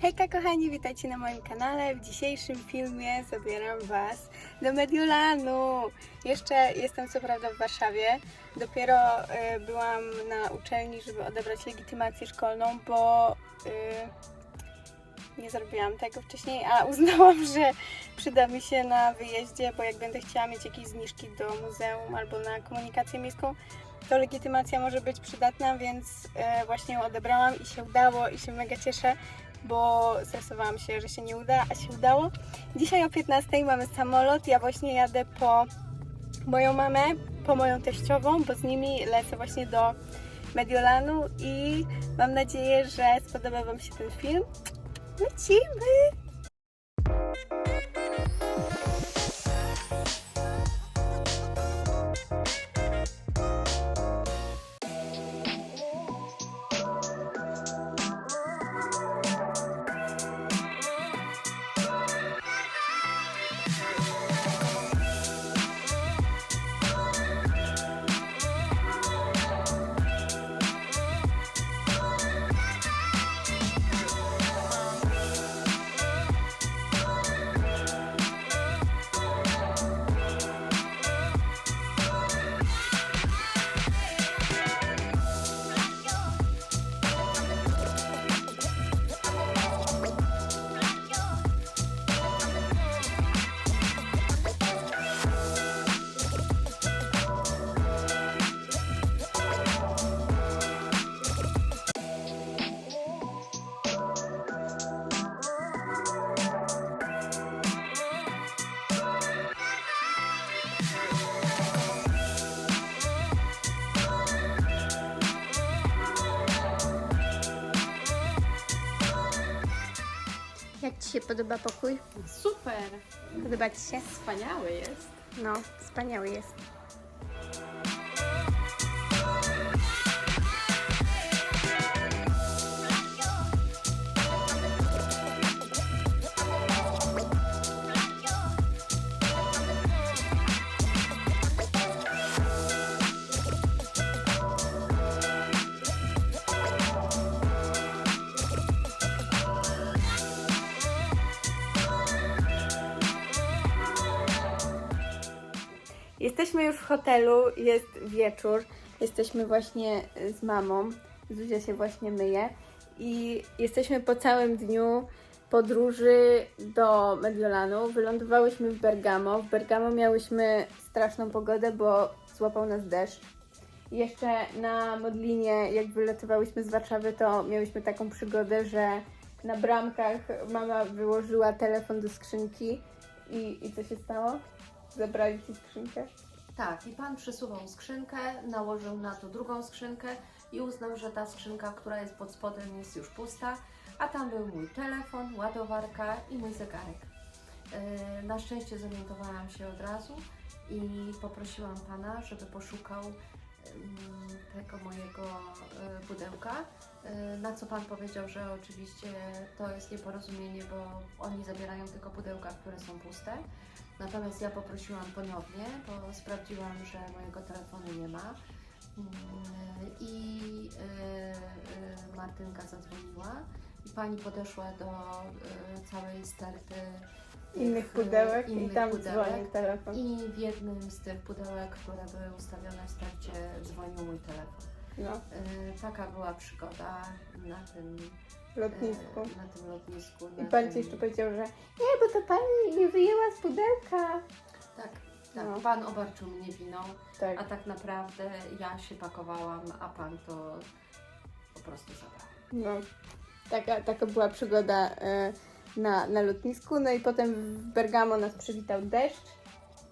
Hejka kochani, witajcie na moim kanale. W dzisiejszym filmie zabieram Was do Mediolanu. Jeszcze jestem co prawda w Warszawie. Dopiero y, byłam na uczelni, żeby odebrać legitymację szkolną, bo y, nie zrobiłam tego wcześniej, a uznałam, że przyda mi się na wyjeździe, bo jak będę chciała mieć jakieś zniżki do muzeum albo na komunikację miejską, to legitymacja może być przydatna, więc e, właśnie ją odebrałam i się udało i się mega cieszę, bo stresowałam się, że się nie uda, a się udało. Dzisiaj o 15 mamy samolot, ja właśnie jadę po moją mamę, po moją teściową, bo z nimi lecę właśnie do Mediolanu i mam nadzieję, że spodoba Wam się ten film. Lecimy! Się podoba pokój? Super! Podoba Ci się? Wspaniały jest. No, wspaniały jest. Jesteśmy już w hotelu, jest wieczór. Jesteśmy właśnie z mamą. Zuzia się właśnie myje. I jesteśmy po całym dniu podróży do Mediolanu. Wylądowałyśmy w Bergamo. W Bergamo miałyśmy straszną pogodę, bo złapał nas deszcz. Jeszcze na Modlinie, jak wylatywałyśmy z Warszawy, to miałyśmy taką przygodę, że na bramkach mama wyłożyła telefon do skrzynki. I, i co się stało? Zabrali ci skrzynkę? Tak, i pan przesuwał skrzynkę, nałożył na to drugą skrzynkę i uznał, że ta skrzynka, która jest pod spodem, jest już pusta, a tam był mój telefon, ładowarka i mój zegarek. Yy, Na szczęście zorientowałam się od razu i poprosiłam pana, żeby poszukał tego mojego y, pudełka. Y, Na co pan powiedział, że oczywiście to jest nieporozumienie, bo oni zabierają tylko pudełka, które są puste. Natomiast ja poprosiłam ponownie, bo sprawdziłam, że mojego telefonu nie ma. Mm, I y, y, Martynka zadzwoniła i pani podeszła do y, całej sterty Innych pudełek i innych tam pudełek. dzwonił telefon. I w jednym z tych pudełek, które były ustawione w stercie, dzwonił mój telefon. No, Taka była przygoda na tym lotnisku. Na tym lotnisku. I na pan tym- ci jeszcze powiedział, że nie, bo to pani nie wyjęła z pudełka. Tak, tak. No. Pan obarczył mnie winą. Tak. A tak naprawdę ja się pakowałam, a pan to po prostu zabrał. No, taka, taka była przygoda e, na, na lotnisku. No i potem w Bergamo nas przywitał deszcz.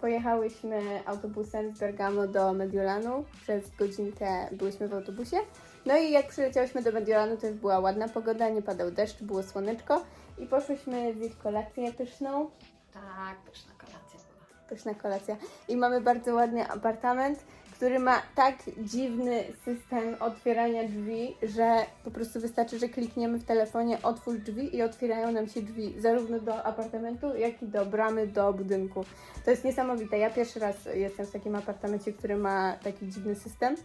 Pojechałyśmy autobusem z Bergamo do Mediolanu. Przez godzinkę byłyśmy w autobusie. No i jak przyleciałyśmy do Mediolanu, to już była ładna pogoda, nie padał deszcz, było słoneczko. I poszłyśmy zjeść kolację pyszną. Tak, pyszna kolacja była. pyszna kolacja. I mamy bardzo ładny apartament, który ma tak dziwny system otwierania drzwi, że po prostu wystarczy, że klikniemy w telefonie otwórz drzwi i otwierają nam się drzwi zarówno do apartamentu, jak i do bramy, do budynku. To jest niesamowite. Ja pierwszy raz jestem w takim apartamencie, który ma taki dziwny system,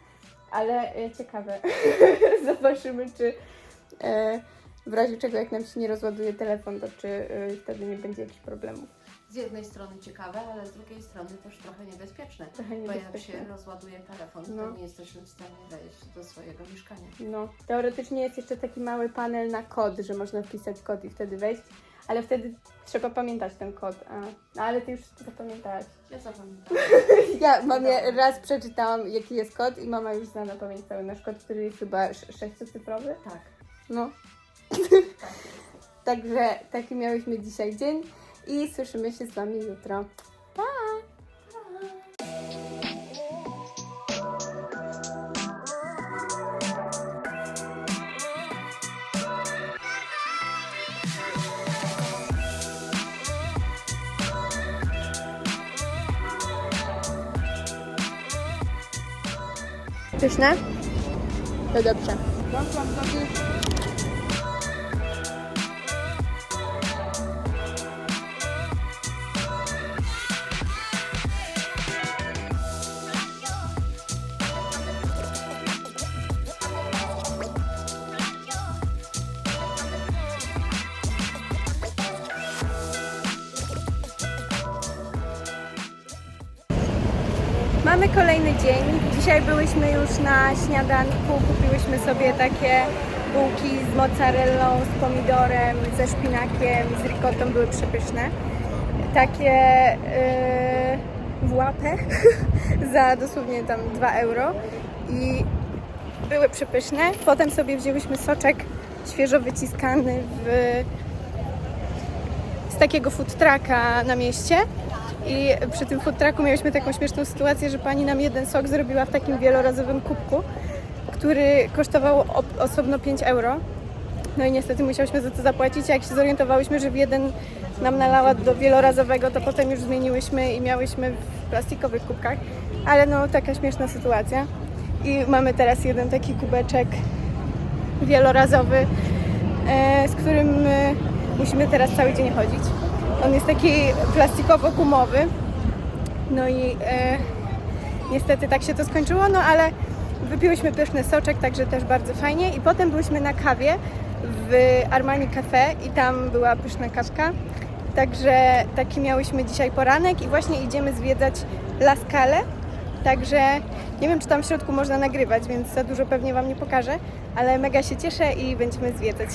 ale e, ciekawe. Zobaczymy, czy, e, w razie czego jak nam się nie rozładuje telefon, to czy y, wtedy nie będzie jakichś problemów. Z jednej strony ciekawe, ale z drugiej strony też trochę niebezpieczne. Trochę Bo jak się niebezpieczne. rozładuje telefon, No. to nie jesteśmy w stanie wejść do swojego mieszkania. No, teoretycznie jest jeszcze taki mały panel na kod, że można wpisać kod i wtedy wejść, ale wtedy trzeba pamiętać ten kod. A, no ale ty już zapamiętałaś. Ja zapamiętam. Ja mamie raz przeczytałam, jaki jest kod i mama już zna na pamięć cały nasz kod, który jest chyba sz- sześciocyfrowy. Tak. No. Także taki miałyśmy dzisiaj dzień i słyszymy się z Wami jutro. Pyszne? To dobrze. Mamy kolejny dzień. Dzisiaj byłyśmy już na śniadanku. Kupiłyśmy sobie takie bułki z mozzarellą, z pomidorem, ze szpinakiem, z ricotą. Były przepyszne. Takie yy, w łapę za dosłownie tam 2 euro. I były przepyszne. Potem sobie wzięłyśmy soczek świeżo wyciskany w, z takiego food trucka na mieście. I przy tym food trucku mieliśmy taką śmieszną sytuację, że pani nam jeden sok zrobiła w takim wielorazowym kubku, który kosztował ob- osobno 5 euro. No i niestety musiałyśmy za to zapłacić. Jak się zorientowałyśmy, że w jeden nam nalała do wielorazowego, to potem już zmieniłyśmy i miałyśmy w plastikowych kubkach. Ale no taka śmieszna sytuacja. I mamy teraz jeden taki kubeczek wielorazowy, e, z którym e, musimy teraz cały dzień chodzić. On jest taki plastikowo-gumowy. No i e, niestety tak się to skończyło, no ale wypiłyśmy pyszny soczek, także też bardzo fajnie. I potem byliśmy na kawie w Armani Cafe i tam była pyszna kawka. Także taki miałyśmy dzisiaj poranek i właśnie idziemy zwiedzać La Scale. Także nie wiem, czy tam w środku można nagrywać, więc za dużo pewnie Wam nie pokażę, ale mega się cieszę i będziemy zwiedzać.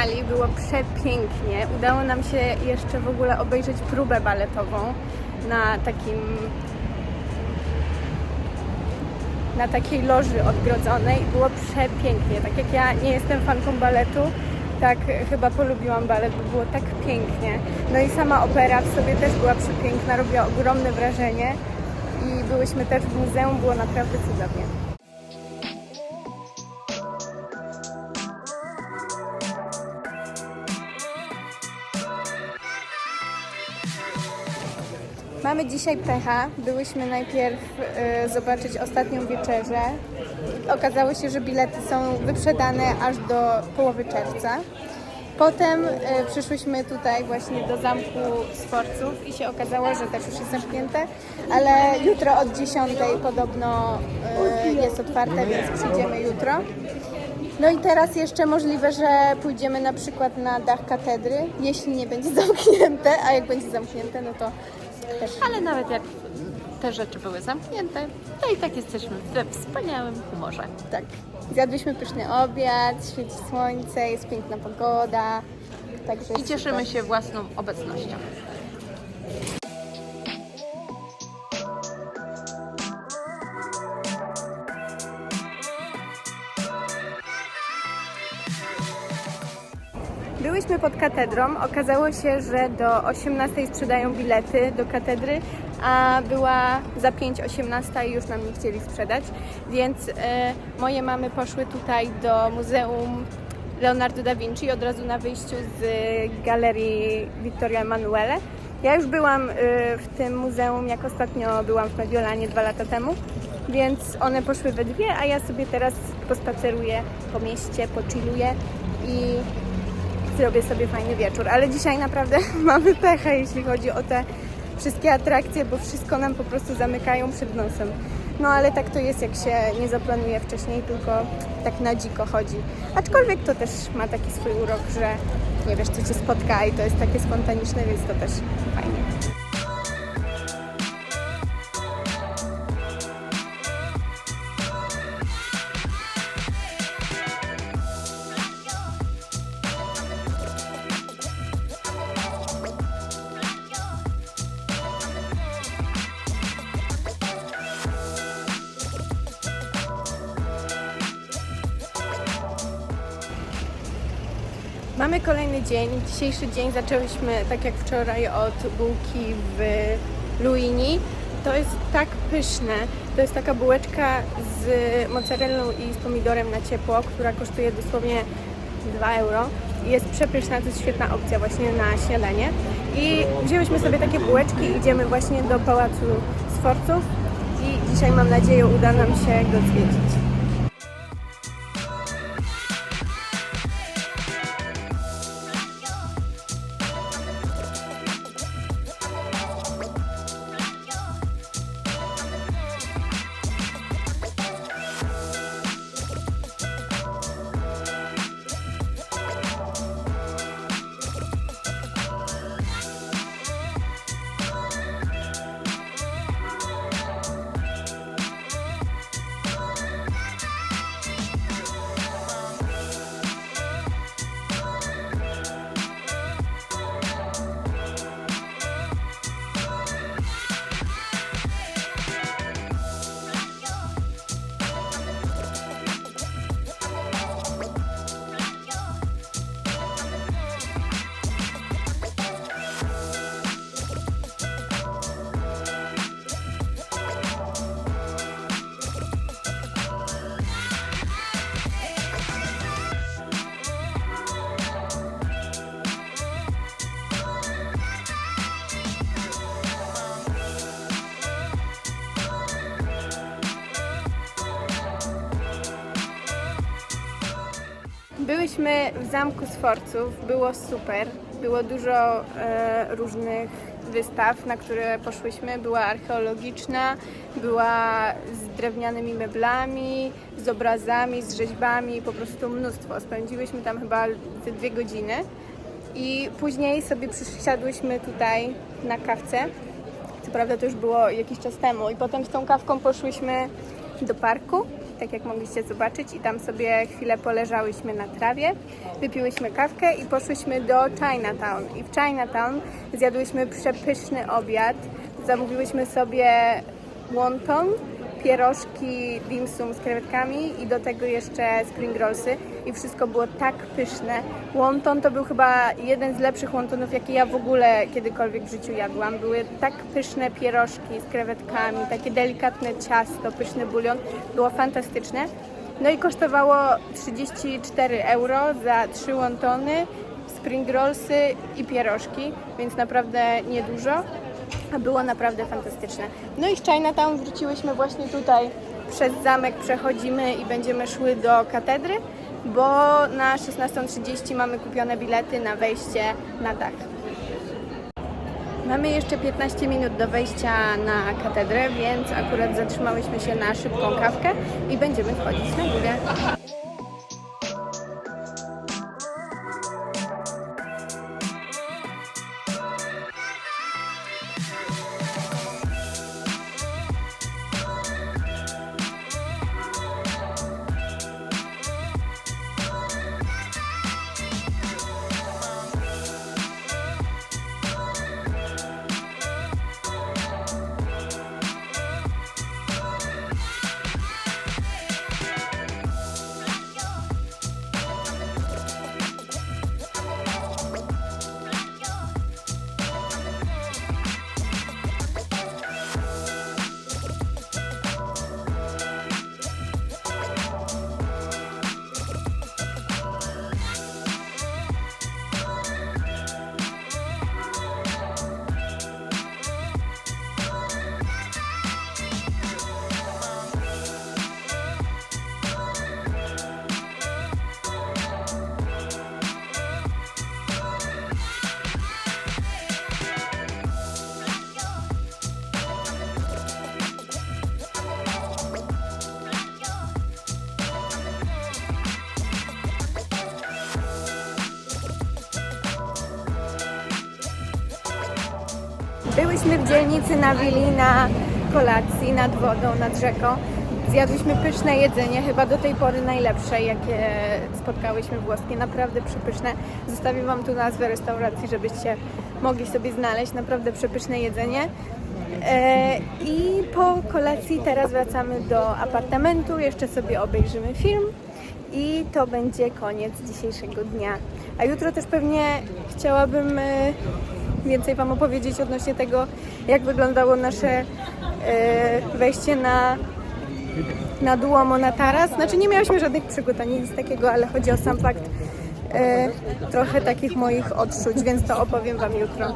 Laskali, było przepięknie. Udało nam się jeszcze w ogóle obejrzeć próbę baletową na takim na takiej loży odgrodzonej. Było przepięknie. Tak jak ja nie jestem fanką baletu, tak chyba polubiłam balet, bo było tak pięknie. No i sama opera w sobie też była przepiękna, robiła ogromne wrażenie. I byłyśmy też w muzeum, było naprawdę cudownie. Mamy dzisiaj pecha. Byłyśmy najpierw e, zobaczyć ostatnią wieczerzę. Okazało się, że bilety są wyprzedane aż do połowy czerwca. Potem e, przyszłyśmy tutaj właśnie do zamku Sforców i się okazało, że też już jest zamknięte, ale jutro od 10 podobno e, jest otwarte, więc przyjdziemy jutro. No i teraz jeszcze możliwe, że pójdziemy na przykład na dach katedry, jeśli nie będzie zamknięte, a jak będzie zamknięte, no to Ale nawet jak te rzeczy były zamknięte, to i tak jesteśmy we wspaniałym humorze. tak. Zjadłyśmy pyszny obiad, świeci słońce, jest piękna pogoda. Także I cieszymy super. się własną obecnością. Byłyśmy pod katedrą. Okazało się, że do 18 sprzedają bilety do katedry, a była za 5.18 i już nam nie chcieli sprzedać. Więc e, moje mamy poszły tutaj do Muzeum Leonardo da Vinci od razu na wyjściu z galerii Vittorio Emanuele. Ja już byłam e, w tym muzeum, jak ostatnio byłam w Mediolanie dwa lata temu. więc one poszły we dwie, a ja sobie teraz pospaceruję po mieście, pochilluję i zrobię sobie fajny wieczór. Ale dzisiaj naprawdę mamy pecha, jeśli chodzi o te wszystkie atrakcje, bo wszystko nam po prostu zamykają przed nosem. No ale tak to jest, jak się nie zaplanuje wcześniej, tylko tak na dziko chodzi. Aczkolwiek to też ma taki swój urok, że nie wiesz, co cię spotka i to jest takie spontaniczne, więc to też fajnie. Dzień. Dzisiejszy dzień zaczęliśmy tak jak wczoraj od bułki w Luini. To jest tak pyszne. To jest taka bułeczka z mozzarellą i z pomidorem na ciepło, która kosztuje dosłownie 2 euro. Jest przepyszna, to jest świetna opcja właśnie na śniadanie. I wzięłyśmy sobie takie bułeczki i idziemy właśnie do Pałacu Sforców. I dzisiaj mam nadzieję uda nam się go zwiedzić. Byłyśmy w Zamku Sforców, było super. Było dużo e, różnych wystaw, na które poszłyśmy. Była archeologiczna, była z drewnianymi meblami, z obrazami, z rzeźbami, po prostu mnóstwo. Spędziłyśmy tam chyba ze dwie godziny. I później sobie przysiadłyśmy tutaj na kawce. Co prawda to już było jakiś czas temu. I potem z tą kawką poszłyśmy do parku, tak jak mogliście zobaczyć, i tam sobie chwilę poleżałyśmy na trawie, wypiłyśmy kawkę i poszłyśmy do Chinatown. I w Chinatown zjadłyśmy przepyszny obiad. Zamówiłyśmy sobie wonton, pierożki dim sum z krewetkami i do tego jeszcze spring rollsy i wszystko było tak pyszne. Wonton to był chyba jeden z lepszych wontonów, jakie ja w ogóle kiedykolwiek w życiu jadłam. Były tak pyszne pierożki z krewetkami, takie delikatne ciasto, pyszny bulion. Było fantastyczne. No i kosztowało 34 euro za trzy wontony, spring rollsy i pierożki, więc naprawdę niedużo było naprawdę fantastyczne. No i z Chinatown wróciłyśmy właśnie tutaj przez zamek, przechodzimy i będziemy szły do katedry, bo na 16.30 mamy kupione bilety na wejście na dach. Mamy jeszcze 15 minut do wejścia na katedrę, więc akurat zatrzymałyśmy się na szybką kawkę i będziemy wchodzić na górę. Byłyśmy w dzielnicy na willi na kolacji nad wodą, nad rzeką. Zjadłyśmy pyszne jedzenie, chyba do tej pory najlepsze, jakie spotkałyśmy włoskie. Naprawdę przepyszne. Zostawię Wam tu nazwę restauracji, żebyście mogli sobie znaleźć. Naprawdę przepyszne jedzenie. E, I po kolacji teraz wracamy do apartamentu, jeszcze sobie obejrzymy film i to będzie koniec dzisiejszego dnia. A jutro też pewnie chciałabym e, więcej Wam opowiedzieć odnośnie tego, jak wyglądało nasze e, wejście na, na Duomo, na taras. Znaczy nie miałyśmy żadnych przygód ani nic takiego, ale chodzi o sam fakt e, trochę takich moich odczuć, więc to opowiem Wam jutro.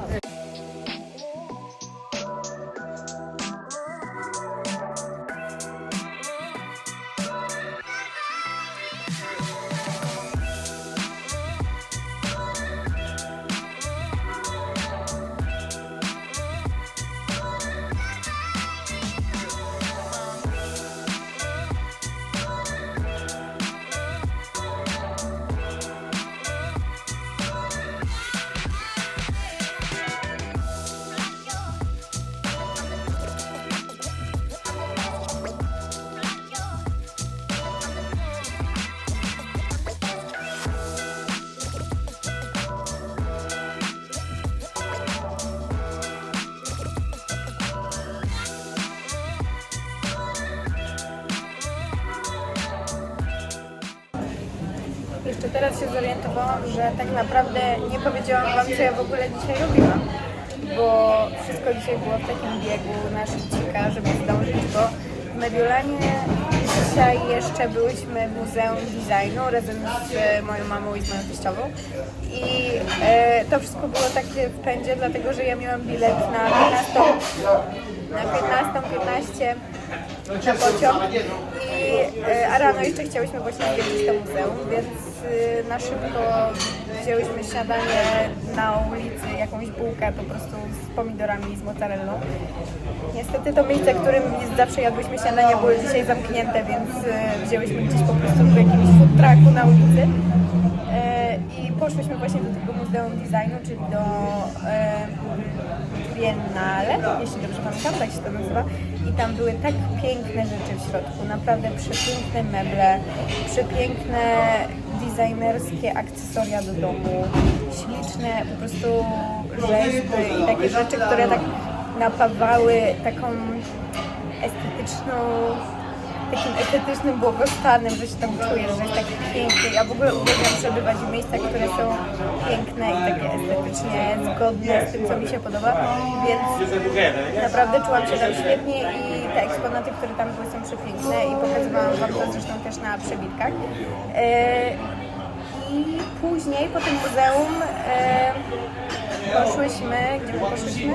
Teraz się zorientowałam, że tak naprawdę nie powiedziałam Wam, co ja w ogóle dzisiaj robiłam, bo wszystko dzisiaj było w takim biegu na szybcika, żeby zdążyć, bo w Mediolanie dzisiaj jeszcze byłyśmy w Muzeum Designu razem z moją mamą i z moją teściową. I e, to wszystko było takie w pędzie, dlatego że ja miałam bilet na 15, na 15, 15 na pociąg. I e, a rano jeszcze chciałyśmy właśnie zwiedzić to muzeum, więc na szybko wzięłyśmy śniadanie na ulicy, jakąś bułkę po prostu z pomidorami i z mozzarellą. Niestety to miejsce, którym zawsze jadłyśmy śniadanie było dzisiaj zamknięte, więc e, wzięłyśmy gdzieś po prostu w jakimś food trucku na ulicy. E, I poszłyśmy właśnie do tego Muzeum Designu, czyli do Biennale, jeśli dobrze pamiętam, tak się to nazywa. I tam były tak piękne rzeczy w środku, naprawdę przepiękne meble, przepiękne designerskie akcesoria do domu, śliczne po prostu rzeźby i takie rzeczy, które tak napawały taką estetyczną takim estetycznym błogostanem, że się tam czujesz, że jest takie pięknie. Ja w ogóle uwielbiam przebywać w miejscach, które są piękne i takie estetycznie zgodne z tym, co mi się podoba, więc naprawdę czułam się tam świetnie i te eksponaty, które tam były są przepiękne i pokazywałam Wam to zresztą też na przebitkach. E, I później po tym muzeum e, poszłyśmy, gdzie my poszłyśmy?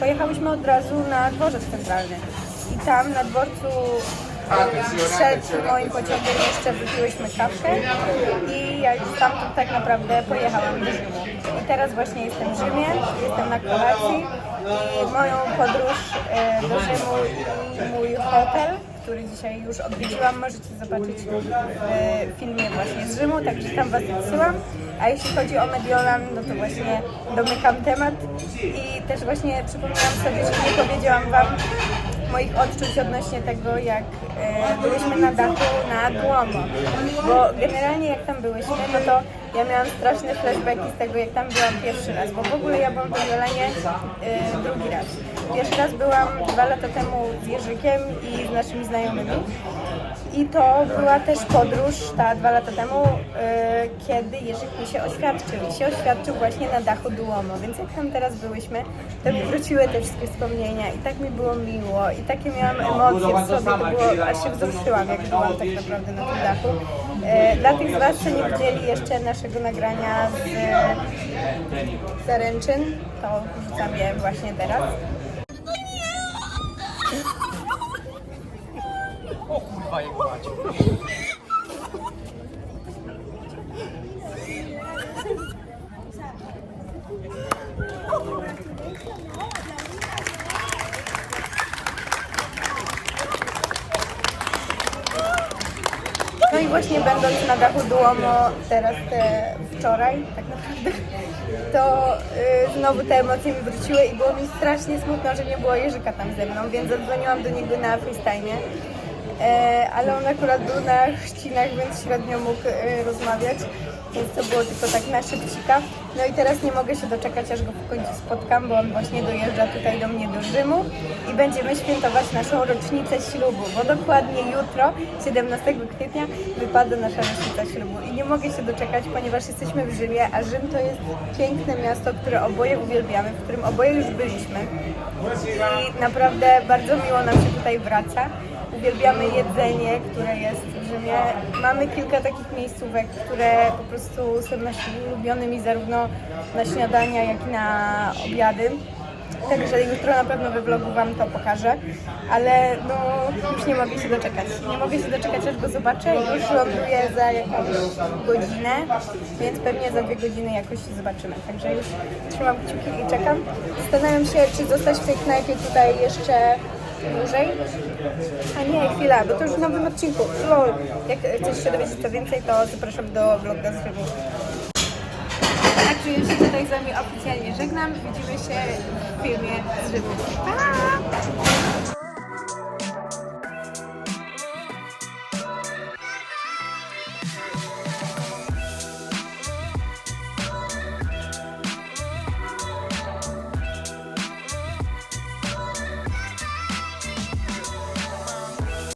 Pojechałyśmy od razu na dworzec centralny. I tam na dworcu przed moim pociągiem jeszcze wypiłyśmy kawkę i ja już stamtąd tak naprawdę pojechałam do Rzymu. I teraz właśnie jestem w Rzymie, jestem na kolacji i moją podróż e, do Rzymu i mój hotel, który dzisiaj już odwiedziłam, możecie zobaczyć w filmie właśnie z Rzymu, także tam Was odsyłam. A jeśli chodzi o Mediolan, no to właśnie domykam temat i też właśnie przypomniałam sobie, że nie powiedziałam Wam moich odczuć odnośnie tego, jak e, byliśmy na dachu na Duomo. Bo generalnie jak tam byłyśmy, no to ja miałam straszne flashbacki z tego, jak tam byłam pierwszy raz, bo w ogóle ja byłam w Mediolanie e, drugi raz. Pierwszy raz byłam dwa lata temu z Jerzykiem i z naszymi znajomymi. I to była też podróż, ta dwa lata temu, e, kiedy Jerzyk mi się oświadczył. I się oświadczył właśnie na dachu Duomo, więc jak tam teraz byłyśmy, to mi wróciły te wszystkie wspomnienia i tak mi było miło i takie miałam emocje w sobie, to było, aż się wzruszyłam, jak byłam tak naprawdę na tym dachu. E, Dla tych z Was, co nie widzieli jeszcze naszego nagrania z zaręczyn, to wrzucam je właśnie teraz. Duomo teraz te wczoraj tak naprawdę to y, znowu te emocje mi wróciły i było mi strasznie smutno, że nie było Jerzyka tam ze mną, więc zadzwoniłam do niego na FaceTime. E, ale on akurat był na chrzcinach, więc średnio mógł e, rozmawiać, więc to było tylko tak na szybcika. No i teraz nie mogę się doczekać, aż go w końcu spotkam, bo on właśnie dojeżdża tutaj do mnie do Rzymu i będziemy świętować naszą rocznicę ślubu, bo dokładnie jutro, 17 kwietnia, wypada nasza rocznica ślubu i nie mogę się doczekać, ponieważ jesteśmy w Rzymie, a Rzym to jest piękne miasto, które oboje uwielbiamy, w którym oboje już byliśmy i naprawdę bardzo miło nam się tutaj wraca. Uwielbiamy jedzenie, które jest w Rzymie. Mamy kilka takich miejscówek, które po prostu są naszymi ulubionymi zarówno na śniadania, jak i na obiady. Także jutro na pewno we vlogu Wam to pokażę, ale no już nie mogę się doczekać. Nie mogę się doczekać, aż go zobaczę. Już ląduję za jakąś godzinę, więc pewnie za dwie godziny jakoś się zobaczymy. Także już trzymam kciuki i czekam. Zastanawiam się, czy zostać w tej knajpie tutaj jeszcze dłużej. A nie, chwila, bo to już w nowym odcinku. Lol. Jak chcesz się dowiedzieć co więcej, to zapraszam do vloga z Rymu. Także już się tutaj z Wami oficjalnie żegnam. Widzimy się w filmie z Rymu. Pa!